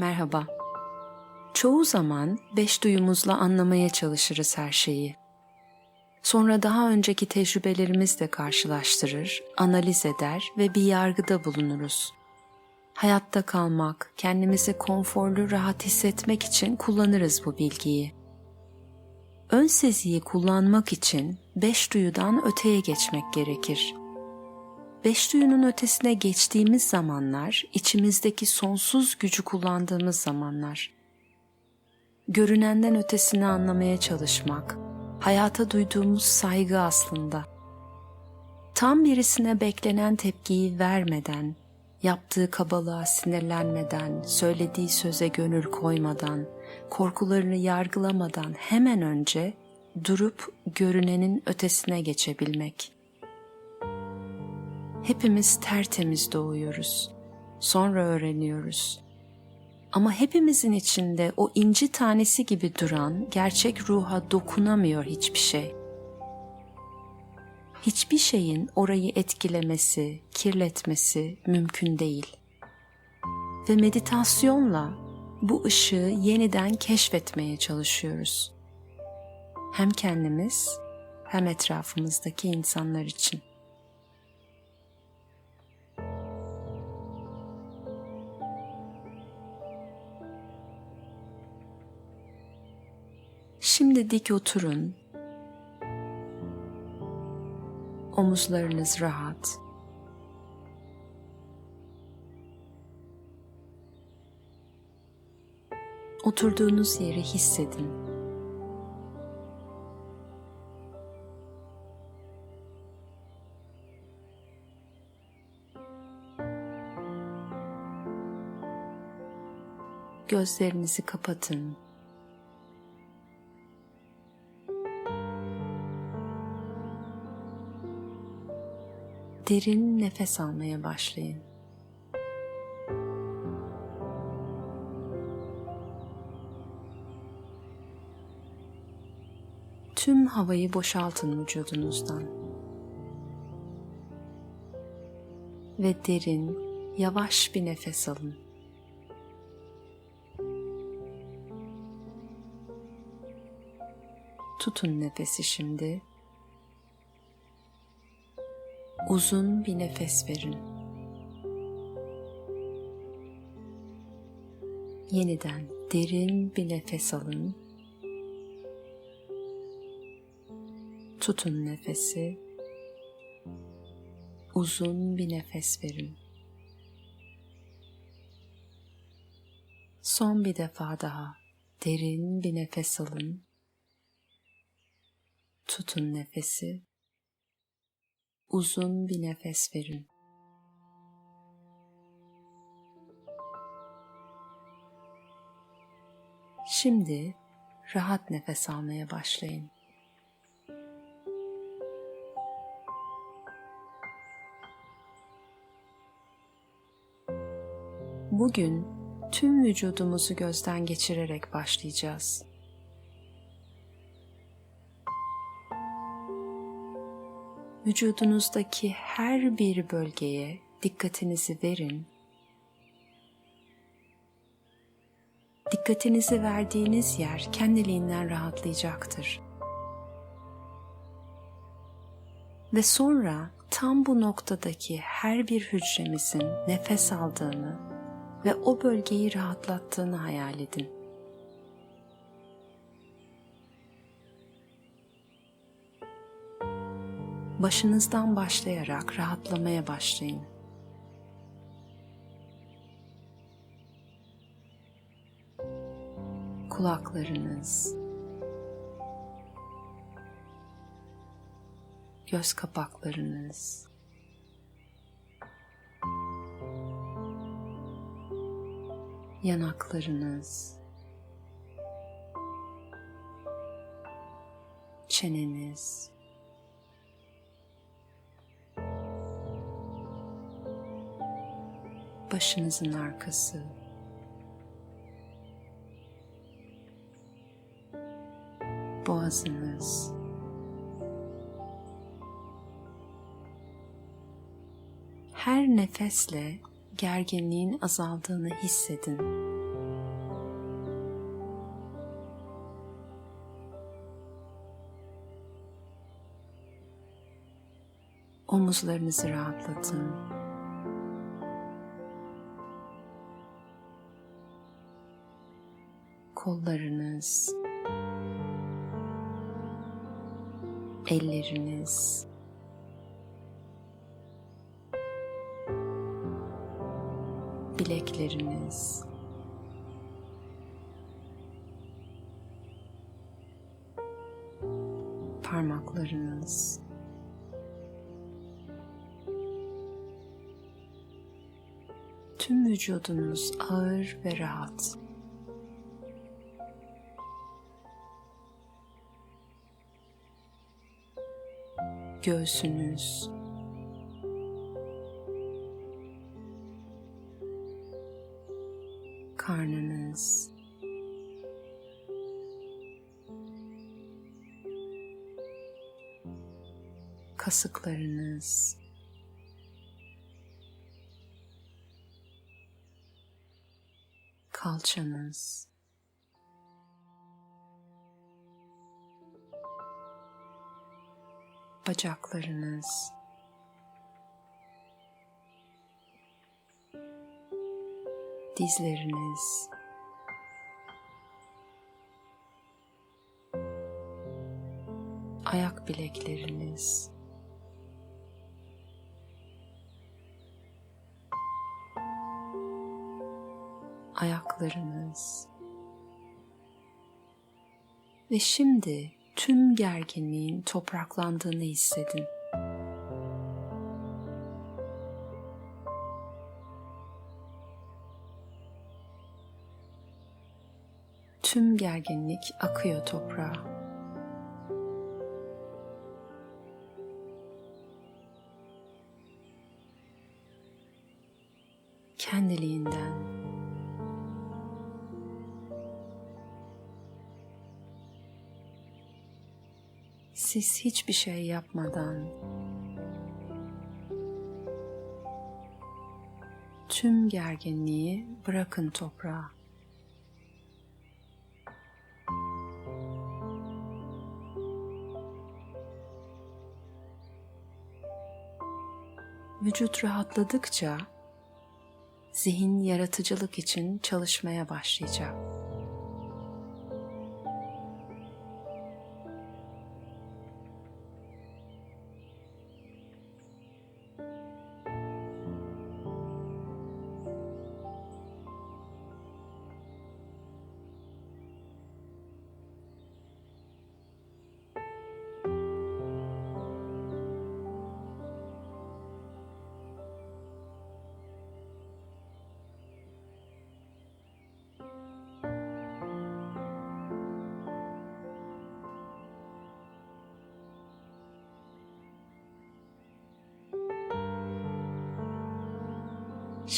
Merhaba. Çoğu zaman beş duyumuzla anlamaya çalışırız her şeyi. Sonra daha önceki tecrübelerimizle karşılaştırır, analiz eder ve bir yargıda bulunuruz. Hayatta kalmak, kendimizi konforlu, rahat hissetmek için kullanırız bu bilgiyi. Ön seziyi kullanmak için beş duyudan öteye geçmek gerekir. Beş duyunun ötesine geçtiğimiz zamanlar, içimizdeki sonsuz gücü kullandığımız zamanlar. Görünenden ötesini anlamaya çalışmak, hayata duyduğumuz saygı aslında. Tam birisine beklenen tepkiyi vermeden, yaptığı kabalığa sinirlenmeden, söylediği söze gönül koymadan, korkularını yargılamadan hemen önce durup görünenin ötesine geçebilmek. Hepimiz tertemiz doğuyoruz. Sonra öğreniyoruz. Ama hepimizin içinde o inci tanesi gibi duran gerçek ruha dokunamıyor hiçbir şey. Hiçbir şeyin orayı etkilemesi, kirletmesi mümkün değil. Ve meditasyonla bu ışığı yeniden keşfetmeye çalışıyoruz. Hem kendimiz hem etrafımızdaki insanlar için. Şimdi dik oturun. Omuzlarınız rahat. Oturduğunuz yeri hissedin. Gözlerinizi kapatın. Derin nefes almaya başlayın. Tüm havayı boşaltın vücudunuzdan. Ve derin, yavaş bir nefes alın. Tutun nefesi şimdi. Uzun bir nefes verin. Yeniden derin bir nefes alın. Tutun nefesi. Uzun bir nefes verin. Son bir defa daha derin bir nefes alın. Tutun nefesi. Uzun bir nefes verin. Şimdi rahat nefes almaya başlayın. Bugün tüm vücudumuzu gözden geçirerek başlayacağız. Vücudunuzdaki her bir bölgeye dikkatinizi verin. Dikkatinizi verdiğiniz yer kendiliğinden rahatlayacaktır. Ve sonra tam bu noktadaki her bir hücremizin nefes aldığını ve o bölgeyi rahatlattığını hayal edin. Başınızdan başlayarak rahatlamaya başlayın. Kulaklarınız, göz kapaklarınız, yanaklarınız, çeneniz, başınızın arkası, boğazınız, her nefesle gerginliğin azaldığını hissedin. Omuzlarınızı rahatlatın. Kollarınız, elleriniz, bilekleriniz, parmaklarınız, tüm vücudunuz ağır ve rahat. Göğsünüz, karnınız, kasıklarınız, kalçanız, bacaklarınız, dizleriniz, ayak bilekleriniz, ayaklarınız. Ve şimdi tüm gerginliğin topraklandığını hissedin. Tüm gerginlik akıyor toprağa. Hiçbir şey yapmadan tüm gerginliği bırakın toprağa. Vücut rahatladıkça zihin yaratıcılık için çalışmaya başlayacak.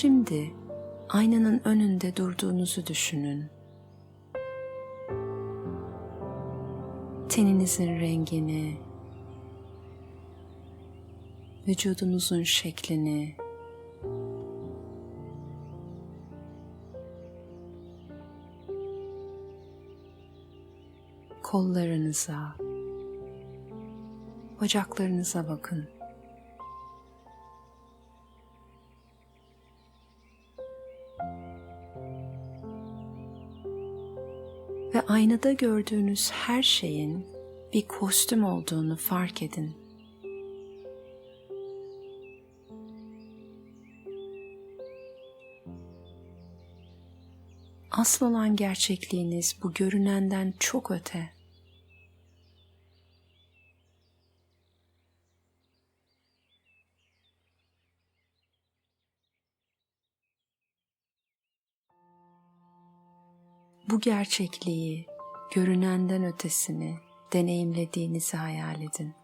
Şimdi aynanın önünde durduğunuzu düşünün. Teninizin rengini, vücudunuzun şeklini, kollarınıza, bacaklarınıza bakın. Aynada gördüğünüz her şeyin bir kostüm olduğunu fark edin. Asıl olan gerçekliğiniz bu görünenden çok öte. Bu gerçekliği, görünenden ötesini deneyimlediğinizi hayal edin.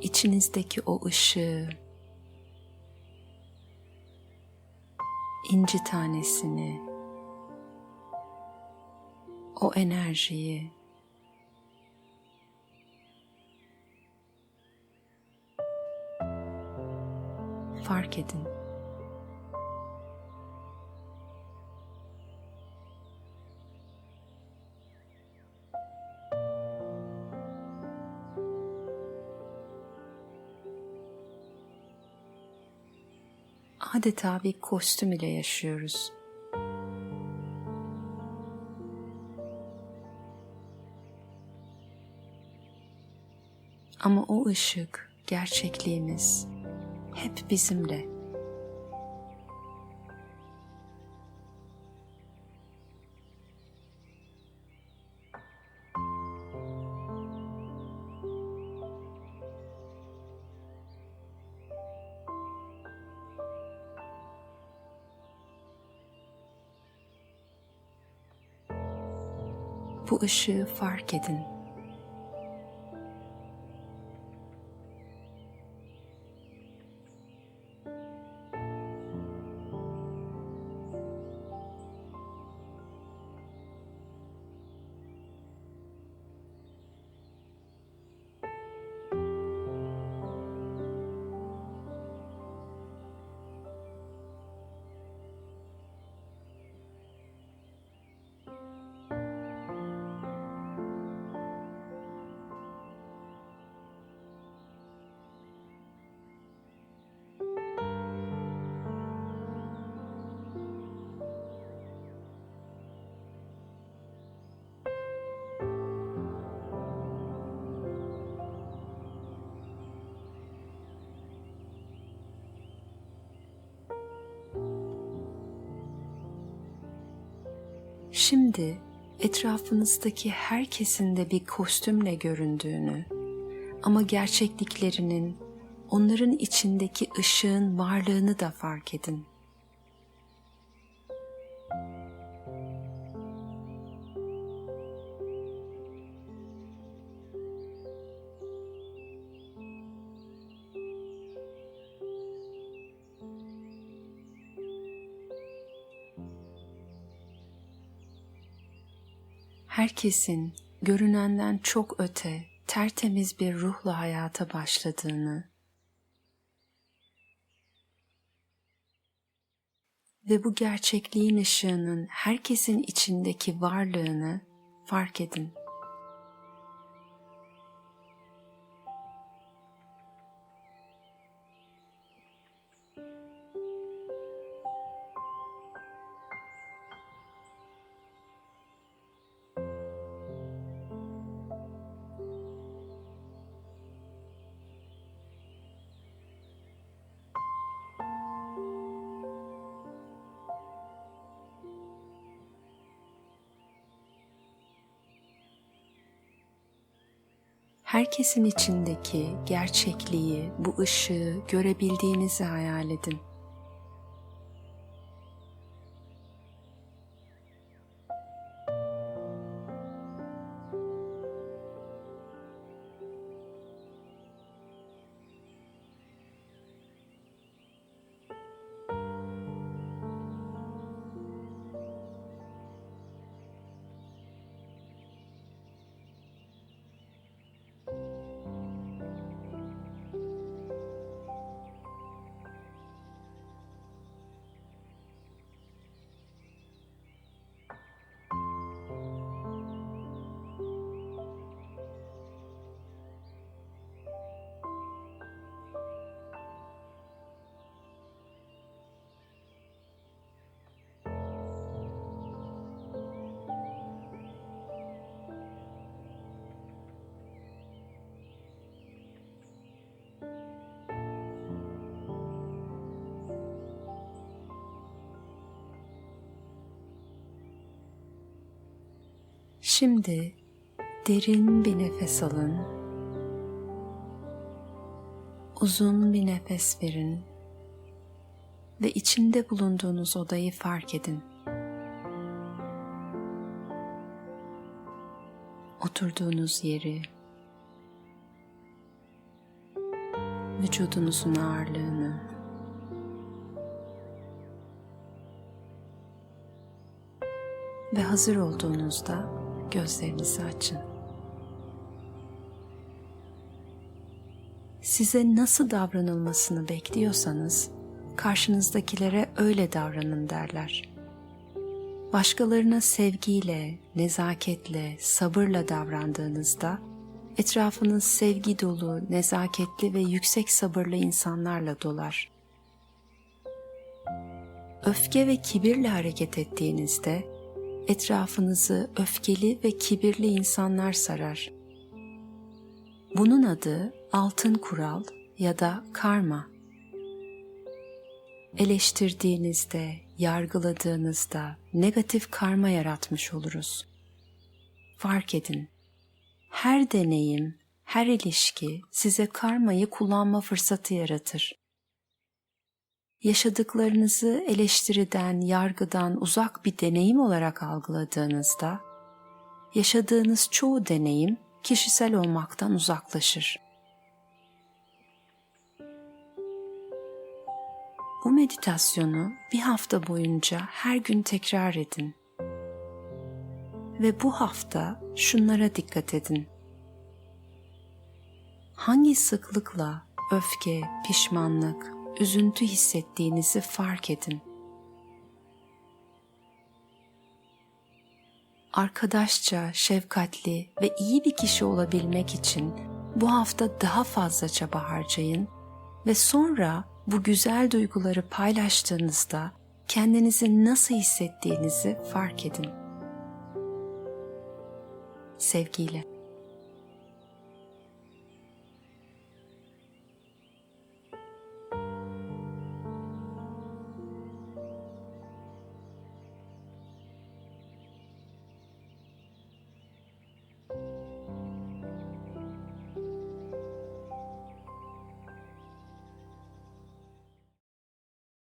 İçinizdeki o ışığı, inci tanesini, o enerjiyi fark edin. Adeta bir kostüm ile yaşıyoruz. Ama o ışık, gerçekliğimiz hep bizimle. Bu ışığı fark edin. Şimdi etrafınızdaki herkesin de bir kostümle göründüğünü ama gerçekliklerinin onların içindeki ışığın varlığını da fark edin. Herkesin görünenden çok öte, tertemiz bir ruhla hayata başladığını ve bu gerçekliğin ışığının herkesin içindeki varlığını fark edin. Herkesin içindeki gerçekliği, bu ışığı görebildiğinizi hayal edin. Şimdi derin bir nefes alın. Uzun bir nefes verin ve içinde bulunduğunuz odayı fark edin. Oturduğunuz yeri, vücudunuzun ağırlığını, ve hazır olduğunuzda gözlerinizi açın. Size nasıl davranılmasını bekliyorsanız karşınızdakilere öyle davranın derler. Başkalarına sevgiyle, nezaketle, sabırla davrandığınızda etrafınız sevgi dolu, nezaketli ve yüksek sabırlı insanlarla dolar. Öfke ve kibirle hareket ettiğinizde etrafınızı öfkeli ve kibirli insanlar sarar. Bunun adı altın kural ya da karma. Eleştirdiğinizde, yargıladığınızda negatif karma yaratmış oluruz. Fark edin. Her deneyim, her ilişki size karmayı kullanma fırsatı yaratır. Yaşadıklarınızı eleştiriden, yargıdan uzak bir deneyim olarak algıladığınızda, yaşadığınız çoğu deneyim kişisel olmaktan uzaklaşır. Bu meditasyonu bir hafta boyunca her gün tekrar edin. Ve bu hafta şunlara dikkat edin. Hangi sıklıkla öfke, pişmanlık, üzüntü hissettiğinizi fark edin. Arkadaşça, şefkatli ve iyi bir kişi olabilmek için bu hafta daha fazla çaba harcayın ve sonra bu güzel duyguları paylaştığınızda kendinizi nasıl hissettiğinizi fark edin. Sevgiyle.